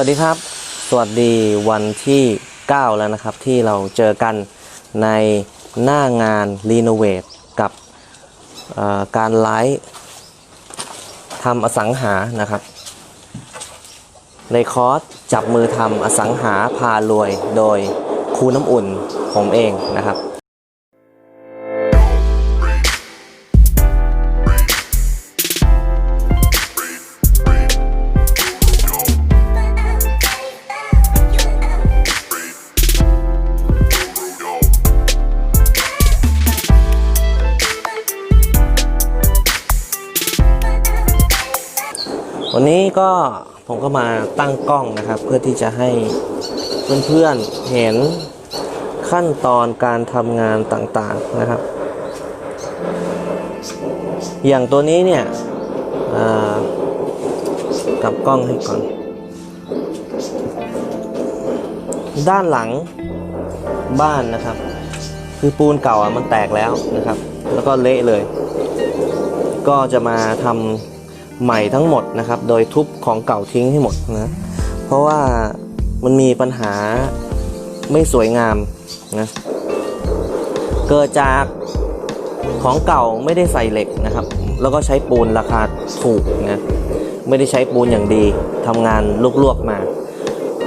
วัสดีครับ สวัสดีวันที่ 9 แล้วนะครับ ที่เราเจอกันในหน้างานรีโนเวทกับการไลฟ์ทำอสังหานะครับ ในคอร์สจับมือทำอสังหาพารวยโดยครูน้ำอุ่นผมเองนะครับ วันนี้ก็ผมก็มาตั้งกล้องนะครับ เพื่อที่จะให้เพื่อนๆเห็นขั้นตอนการทำงานต่างๆนะครับ อย่างตัวนี้เนี่ยกลับกล้องให้ก่อน ด้านหลังบ้านนะครับ คือปูนเก่าอะมันแตกแล้วนะครับ แล้วก็เละเลย ก็จะมาทำ ใหม่ทั้งหมดนะครับ โดยทุบของเก่าทิ้งให้หมดนะ เพราะว่ามันมีปัญหาไม่สวยงามนะ เกิดจากของเก่าไม่ได้ใส่เหล็กนะครับ แล้วก็ใช้ปูนราคาถูกนะ ไม่ได้ใช้ปูนอย่างดีทำงานลวกๆมา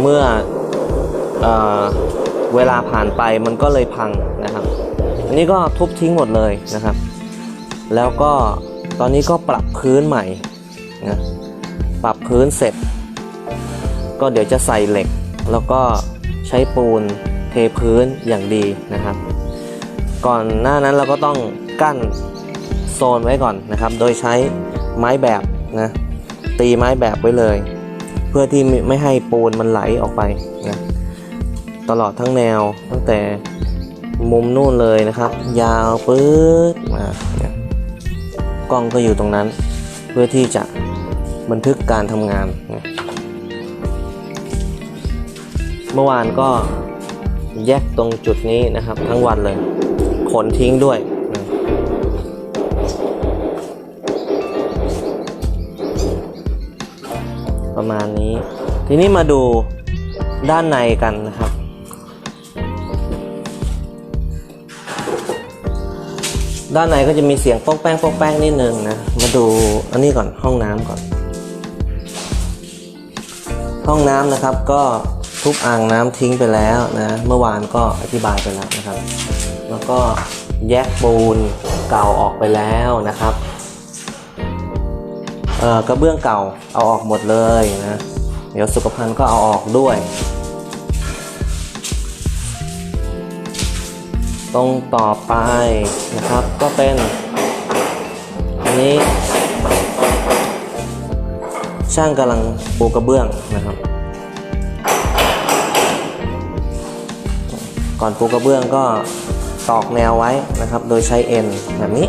เมื่อเอเวลาผ่านไปมันก็เลยพังนะครับ อันนี้ก็ทุบทิ้งหมดเลยนะครับ แล้วก็ตอนนี้ก็ปรับพื้นใหม่ นะปรับพื้นเสร็จ ก็เดี๋ยวจะใส่เหล็ก แล้วก็ใช้ปูนเทพื้นอย่างดีนะครับ ก่อนหน้านั้นเราก็ต้องกั้นโซนไว้ก่อนนะครับ โดยใช้ไม้แบบนะตีไม้แบบไว้เลย เพื่อที่ไม่ให้ปูนมันไหลออกไปนะตลอดทั้งแนวตั้งแต่มุมนู่นเลยนะครับ ยาวปื๊ดมานี่ยกล้องก็อยู่ตรงนั้น เพื่อที่จะ บันทึกการทำงานนะเมื่อวานก็แยกตรงจุดนี้นะครับ ทั้งวันเลย ขนทิ้งด้วยประมาณนี้ ทีนี้มาดูด้านในกันนะครับ ด้านในก็จะมีเสียงโป๊กแป้งโป๊กแป้งนิดนึงนะ มาดูอันนี้ก่อนห้องน้ำก่อน ห้องน้ำนะครับก็ทุบอ่างน้ำทิ้งไปแล้วนะเมื่อวานก็อธิบายไปแล้วนะครับ แล้วก็แยกปูนเก่าออกไปแล้วนะครับเออกระเบื้องเก่าเอาออกหมดเลยนะเดี๋ยวสุขภัณฑ์ก็เอาออกด้วย ตรงต่อไปนะครับก็เป็นอันนี้ ช่างกำลังปูกระเบื้องนะครับ ก่อนปูกระเบื้องก็ตอกแนวไว้นะครับ โดยใช้เอ็นแบบนี้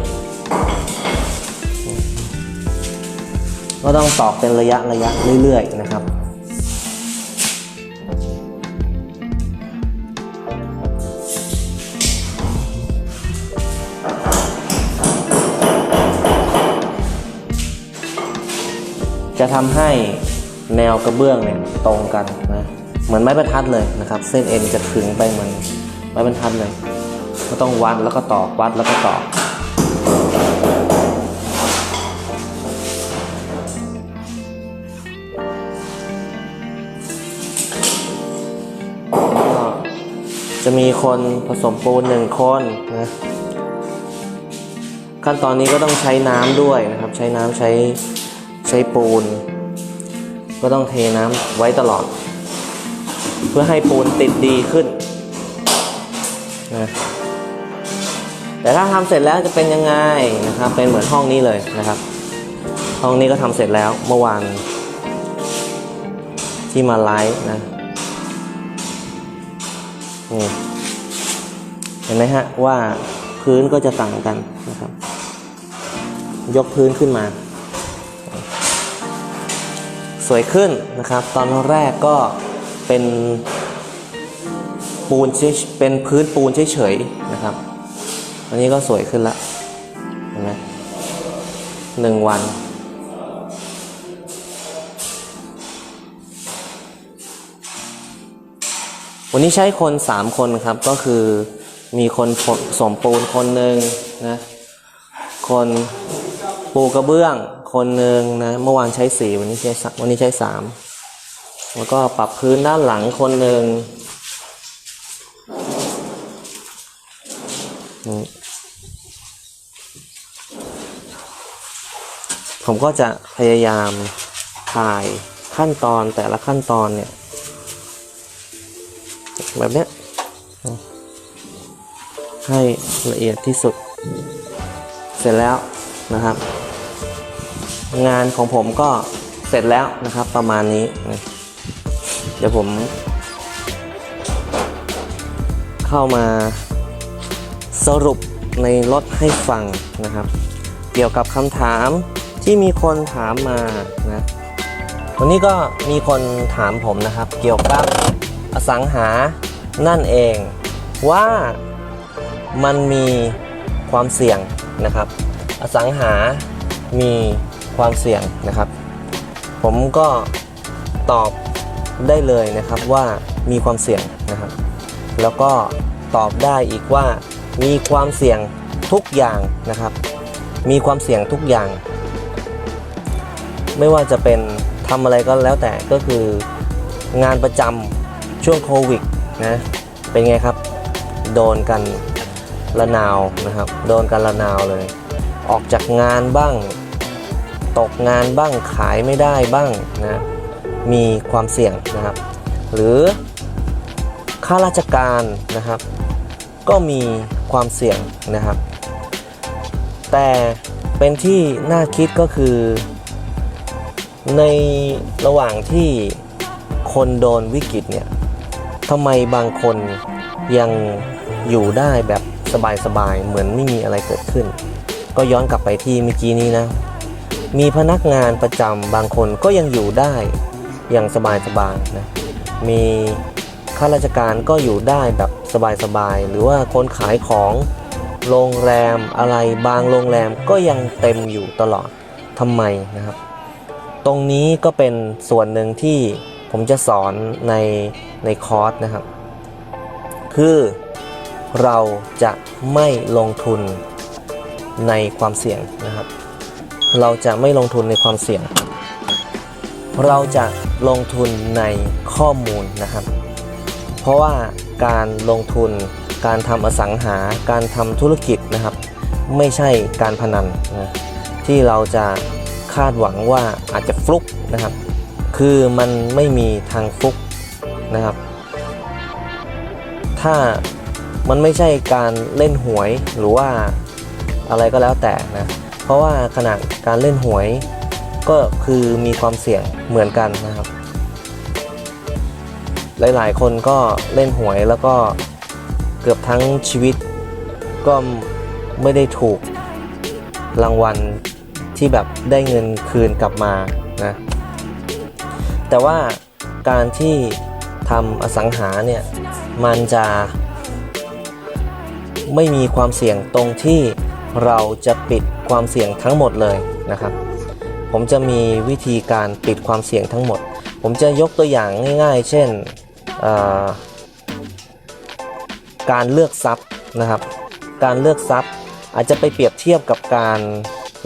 ก็ต้องตอกเป็นระยะระยะเรื่อยๆนะครับ จะทำให้แนวกระเบื้องเนี่ยตรงกันนะเหมือนไม้บรรทัดเลยนะครับ เส้นเอ็นจะขึงไปเหมือนไม้บรรทัดเลยก็ต้องวัดแล้วก็ตอกวัดแล้วก็ตอก็จะมีคนผสมปูนหนึ่งคนนะขั้นตอนนี้ก็ต้องใช้น้ำด้วยนะครับ ใช้น้ำใช้ ช้ปูน ก็ต้องเทน้ำไว้ตลอด เพื่อให้ปูนติดดีขึ้นนะแต่ถ้าทำเสร็จแล้วจะเป็นยังไงนะครับ เป็นเหมือนห้องนี้เลยนะครับ ห้องนี้ก็ทำเสร็จแล้วเมื่อวานที่มาไลฟ์นะนี่เห็นไหมฮะว่าพื้นก็จะต่างกันนะครับ ยกพื้นขึ้นมา สวยขึ้นนะครับ ตอนแรกก็เป็นปูนเป็นพื้นปูนเฉยๆนะครับ อันนี้ก็สวยขึ้นละเห็นไหมหนึ่งวัน วันนี้ใช้คนสามคนครับก็คือมีคนผสมปูนคนหนึ่งนะ คนปูกระเบื้อง คนหนึ่งนะ เมื่อวานใช้สี่วันนี้ใช้สามวันนี้ใช้สามแล้วก็ปรับพื้นด้านหลังคนหนึ่งผมก็จะพยายามถ่ายขั้นตอนแต่ละขั้นตอนเนี่ย แบบเนี้ยให้ละเอียดที่สุด เสร็จแล้วนะครับ งานของผมก็เสร็จแล้วนะครับประมาณนี้นะเดี๋ยวผม เข้ามาสรุปในรถให้ฟังนะครับ เกี่ยวกับคำถามที่มีคนถามมานะวันนี้ก็มีคนถามผมนะครับ เกี่ยวกับอสังหานั่นเองว่ามันมีความเสี่ยงนะครับ อสังหามี ความเสี่ยงนะครับ ผมก็ตอบได้เลยนะครับว่ามีความเสี่ยงนะครับ แล้วก็ตอบได้อีกว่ามีความเสี่ยงทุกอย่างนะครับ มีความเสี่ยงทุกอย่าง ไม่ว่าจะเป็นทำอะไรก็แล้วแต่ก็คืองานประจำช่วงโควิดนะเป็นไงครับ โดนกันละนาวนะครับ โดนกันละนาวเลย ออกจากงานบ้าง ตกงานบ้างขายไม่ได้บ้างนะมีความเสี่ยงนะครับ หรือข้าราชการนะครับ ก็มีความเสี่ยงนะครับ แต่เป็นที่น่าคิดก็คือ ในระหว่างที่คนโดนวิกฤตเนี่ยทำไมบางคนยังอยู่ได้แบบสบายๆ เหมือนไม่มีอะไรเกิดขึ้น ก็ย้อนกลับไปที่เมื่อกี้นี้นะ มีพนักงานประจำบางคนก็ยังอยู่ได้อย่างสบายๆนะมีข้าราชการก็อยู่ได้แบบสบายๆหรือว่าคนขายของโรงแรมอะไรบางโรงแรมก็ยังเต็มอยู่ตลอดทำไมนะครับ ตรงนี้ก็เป็นส่วนหนึ่งที่ผมจะสอนในในคอร์สนะครับ คือเราจะไม่ลงทุนในความเสี่ยงนะครับ เราจะไม่ลงทุนในความเสี่ยง เราจะลงทุนในข้อมูลนะครับ เพราะว่าการลงทุน การทำอสังหา การทำธุรกิจนะครับ ไม่ใช่การพนันนะที่เราจะคาดหวังว่าอาจจะฟลุกนะครับ คือมันไม่มีทางฟลุกนะครับ ถ้ามันไม่ใช่การเล่นหวยหรือว่าอะไรก็แล้วแต่นะ เพราะว่าขณะการเล่นหวย ก็คือมีความเสี่ยงเหมือนกันนะครับ หลายๆ คนก็เล่นหวยแล้วก็เกือบทั้งชีวิต ก็ไม่ได้ถูกรางวัลที่แบบได้เงินคืนกลับมานะแต่ว่าการที่ทำอสังหาเนี่ยมันจะไม่มีความเสี่ยงตรงที่ เราจะปิดความเสี่ยงทั้งหมดเลยนะครับ ผมจะมีวิธีการปิดความเสี่ยงทั้งหมด ผมจะยกตัวอย่างง่าย ๆ เช่นการเลือกทรัพย์นะครับ การเลือกทรัพย์อาจจะไปเปรียบเทียบกับการ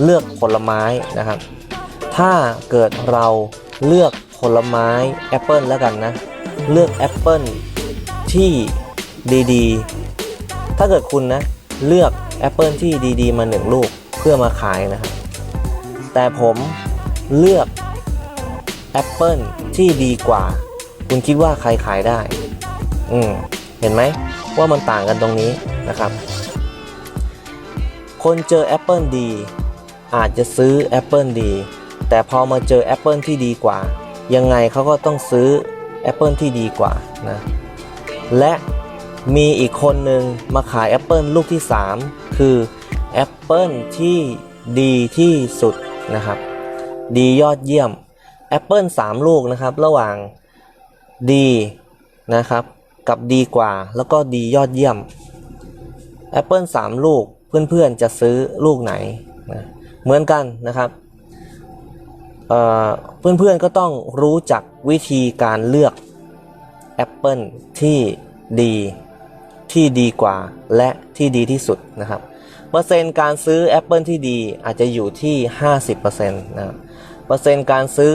เลือกผลไม้นะครับ ถ้าเกิดเราเลือกผลไม้แอปเปิลแล้วกันนะ เลือกแอปเปิลที่ดีๆ ถ้าเกิดคุณนะ เลือกแอปเปิลที่ดีๆ มาหนึ่งลูกเพื่อมาขายนะครับ แต่ผมเลือกแอปเปิลที่ดีกว่า คุณคิดว่าใครขายได้ อืมเห็นไหมว่ามันต่างกันตรงนี้นะครับ คนเจอแอปเปิลดี อาจจะซื้อแอปเปิลดี แต่พอมาเจอแอปเปิลที่ดีกว่า ยังไงเขาก็ต้องซื้อแอปเปิลที่ดีกว่านะและ มีอีกคนหนึ่งมาขายแอปเปิลลูกที่ 3 คือแอปเปิลที่ดีที่สุดนะครับ ดียอดเยี่ยมแอปเปิล3ลูกนะครับ ระหว่างดีนะครับ กับดีกว่า แล้วก็ดียอดเยี่ยมแอปเปิล3ลูกเพื่อนๆจะซื้อลูกไหนนะเหมือนกันนะครับเอ่อเพื่อนๆก็ต้องรู้จักวิธีการเลือกแอปเปิลที่ดี ที่ดีกว่าและที่ดีที่สุดนะครับ เปอร์เซ็นต์การซื้อแอปเปิลที่ดีอาจจะอยู่ที่ 50%นะครับ เปอร์เซ็นต์การซื้อ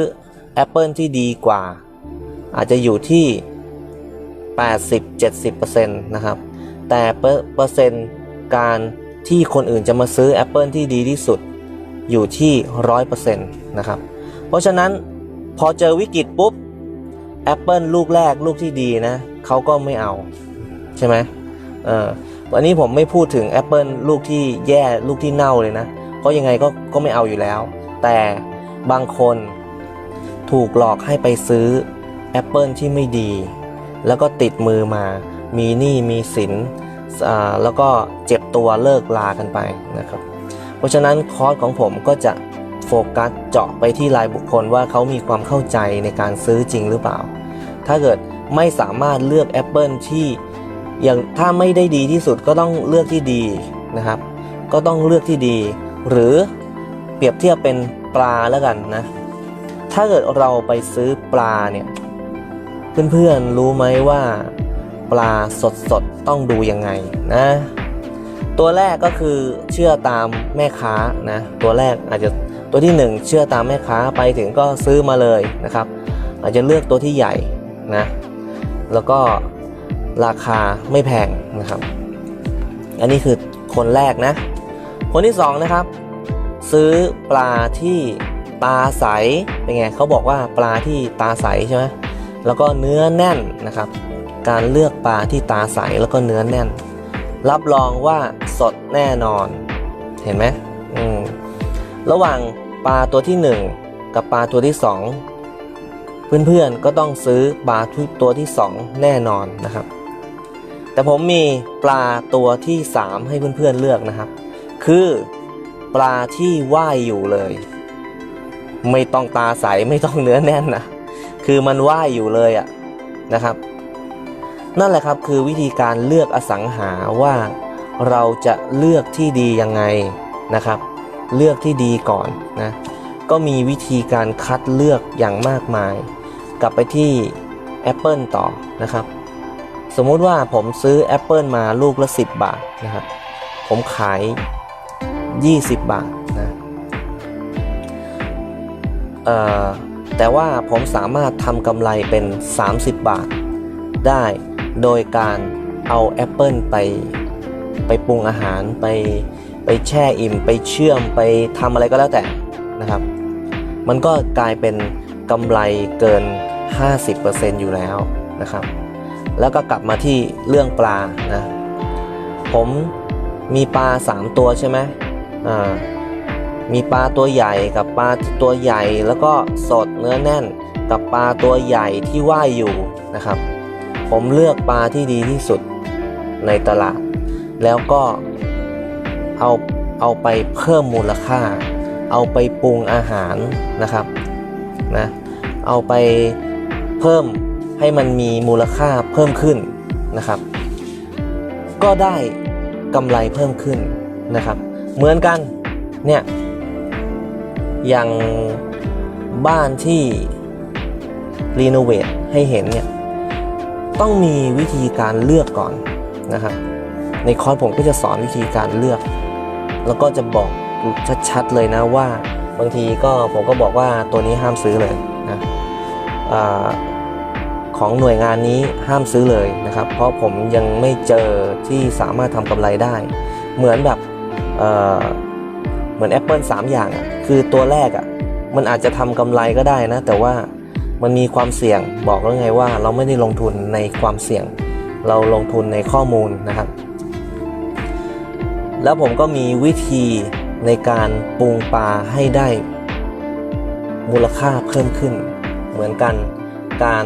แอปเปิลที่ดีกว่า อาจจะอยู่ที่ 80-70%นะครับ แต่เปอร์เซ็นต์การที่คนอื่นจะมาซื้อแอปเปิลที่ดีที่สุดอยู่ที่ 100%นะครับ เพราะฉะนั้นพอเจอวิกฤตปุ๊บแอปเปิลลูกแรกลูกที่ดีนะเขาก็ไม่เอา ใช่ไหม เออวันนี้ผมไม่พูดถึงแอปเปิลลูกที่แย่ลูกที่เน่าเลยนะเพราะยังไงก็ก็ไม่เอาอยู่แล้ว แต่บางคนถูกหลอกให้ไปซื้อแอปเปิลที่ไม่ดี แล้วก็ติดมือมา มีหนี้มีสินแล้วก็เจ็บตัวเลิกลากันไปนะครับ เพราะฉะนั้นคอร์สของผมก็จะโฟกัสเจาะไปที่รายบุคคลว่าเขามีความเข้าใจในการซื้อจริงหรือเปล่า ถ้าเกิดไม่สามารถเลือกแอปเปิลที่ อย่างถ้าไม่ได้ดีที่สุดก็ต้องเลือกที่ดีนะครับ ก็ต้องเลือกที่ดี หรือเปรียบเทียบเป็นปลาแล้วกันนะ ถ้าเกิดเราไปซื้อปลาเนี่ยเพื่อนๆรู้ไหมว่าปลาสดๆต้องดูยังไงนะ ตัวแรกก็คือเชื่อตามแม่ค้านะ ตัวแรกอาจจะตัวที่หนึ่งเชื่อตามแม่ค้าไปถึงก็ซื้อมาเลยนะครับ อาจจะเลือกตัวที่ใหญ่นะแล้วก็ ราคาไม่แพงนะครับ อันนี้คือคนแรกนะ คนที่สองนะครับ ซื้อปลาที่ตาใสเป็นไงเขาบอกว่าปลาที่ตาใสใช่ไหมแล้วก็เนื้อแน่นนะครับ การเลือกปลาที่ตาใสแล้วก็เนื้อแน่น รับรองว่าสดแน่นอน เห็นไหมอืมระหว่างปลาตัวที่หนึ่งกับปลาตัวที่สองเพื่อนๆก็ต้องซื้อปลาตัวที่สองแน่นอนนะครับ แต่ผมมีปลาตัวที่สามให้เพื่อนๆเลือกนะครับ คือปลาที่ว่ายอยู่เลย ไม่ต้องตาใสไม่ต้องเนื้อแน่นนะคือมันว่ายอยู่เลยอะนะครับ นั่นแหละครับคือวิธีการเลือกอสังหาว่าเราจะเลือกที่ดียังไงนะครับ เลือกที่ดีก่อนนะก็มีวิธีการคัดเลือกอย่างมากมาย กลับไปที่ Apple ต่อนะครับ สมมุติว่าผมซื้อ Apple มาลูกละ 10 บาทนะครับผมขาย 20 บาทนะเอ่อแต่ว่าผมสามารถทำกำไรเป็น 30 บาท ได้โดยการเอาแอปเปิลไปไปปรุงอาหารไปไปแช่อิ่ม ไปเชื่อมไปทำอะไรก็แล้วแต่นะครับ มันก็กลายเป็นกำไรเกิน 50%อยู่แล้วนะครับ แล้วก็กลับมาที่เรื่องปลานะผมมีปลา 3 ตัวใช่ไหมอ่ามีปลาตัวใหญ่กับปลาตัวใหญ่แล้วก็สดเนื้อแน่น กับปลาตัวใหญ่ที่ว่ายอยู่นะครับ ผมเลือกปลาที่ดีที่สุดในตลาด แล้วก็เอาเอาไปเพิ่มมูลค่า เอาไปปรุงอาหารนะครับนะเอาไปเพิ่ม ให้มันมีมูลค่าเพิ่มขึ้นนะครับ ก็ได้กำไรเพิ่มขึ้นนะครับ เหมือนกันเนี่ยอย่างบ้านที่รีโนเวทให้เห็นเนี่ยต้องมีวิธีการเลือกก่อนนะครับในคอร์สผมก็จะสอนวิธีการเลือก แล้วก็จะบอกชัดๆเลยนะว่า บางทีก็ผมก็บอกว่าตัวนี้ห้ามซื้อเลยนะอา ของหน่วยงานนี้ห้ามซื้อเลยนะครับ เพราะผมยังไม่เจอที่สามารถทำกำไรได้ เหมือนแบบเเหมือน Apple 3 อย่างอะคือตัวแรกอะมันอาจจะทำกำไรก็ได้นะ แต่ว่ามันมีความเสี่ยงบอกแล้วไงว่าเราไม่ได้ลงทุนในความเสี่ยง เราลงทุนในข้อมูลนะครับ แล้วผมก็มีวิธีในการปรุงปลาให้ได้มูลค่าเพิ่มขึ้น เหมือนกันการ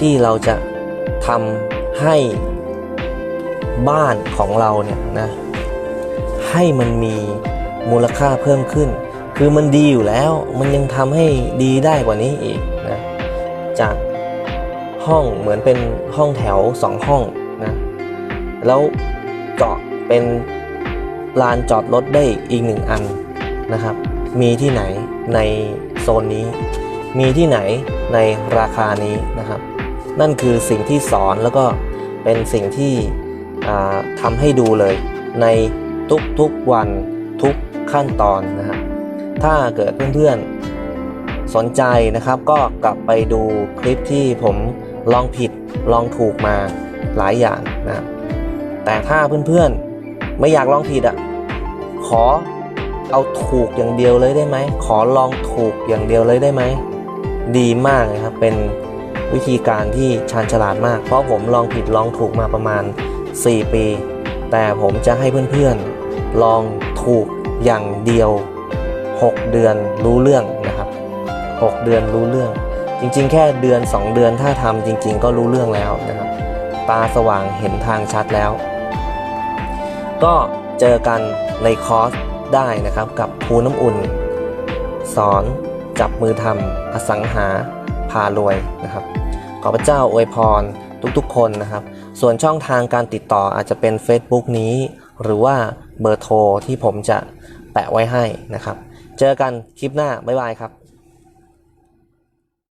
ที่เราจะทำให้บ้านของเราเนี่ยนะให้มันมีมูลค่าเพิ่มขึ้น คือมันดีอยู่แล้วมันยังทำให้ดีได้กว่านี้อีกนะจากห้องเหมือนเป็นห้องแถวสองห้องนะแล้วเจาะเป็นลานจอดรถได้อีกหนึ่งอันนะครับ มีที่ไหนในโซนนี้ มีที่ไหนในราคานี้นะครับ นั่นคือสิ่งที่สอนแล้วก็เป็นสิ่งที่อ่าทำให้ดูเลย ในทุกๆวันทุกขั้นตอนนะฮะถ้าเกิดเพื่อนๆสนใจนะครับก็กลับไปดูคลิปที่ผมลองผิดลองถูกมาหลายอย่างนะแต่ถ้าเพื่อนๆไม่อยากลองผิดอะขอเอาถูกอย่างเดียวเลยได้ไหมขอลองถูกอย่างเดียวเลยได้ไหมดีมากเลยครับเป็น วิธีการที่ชาญฉลาดมาก เพราะผมลองผิดลองถูกมาประมาณ 4 ปี แต่ผมจะให้เพื่อนๆ ลองถูกอย่างเดียว 6 เดือนรู้เรื่องนะครับ 6 เดือนรู้เรื่อง จริงๆ แค่เดือน 2 เดือนถ้าทำจริง ๆ ก็รู้เรื่องแล้วนะครับ ตาสว่างเห็นทางชัดแล้ว ก็เจอกันในคอร์สได้นะครับกับภูน้ำอุ่น สอนจับมือทำอสังหาารวยนะครับ ขอพระเจ้าอวยพรทุกๆ คนนะครับ ส่วนช่องทางการติดต่ออาจจะเป็น Facebook นี้ หรือว่าเบอร์โทรที่ผมจะแปะไว้ให้นะครับ เจอกันคลิปหน้า บ๊ายบายครับ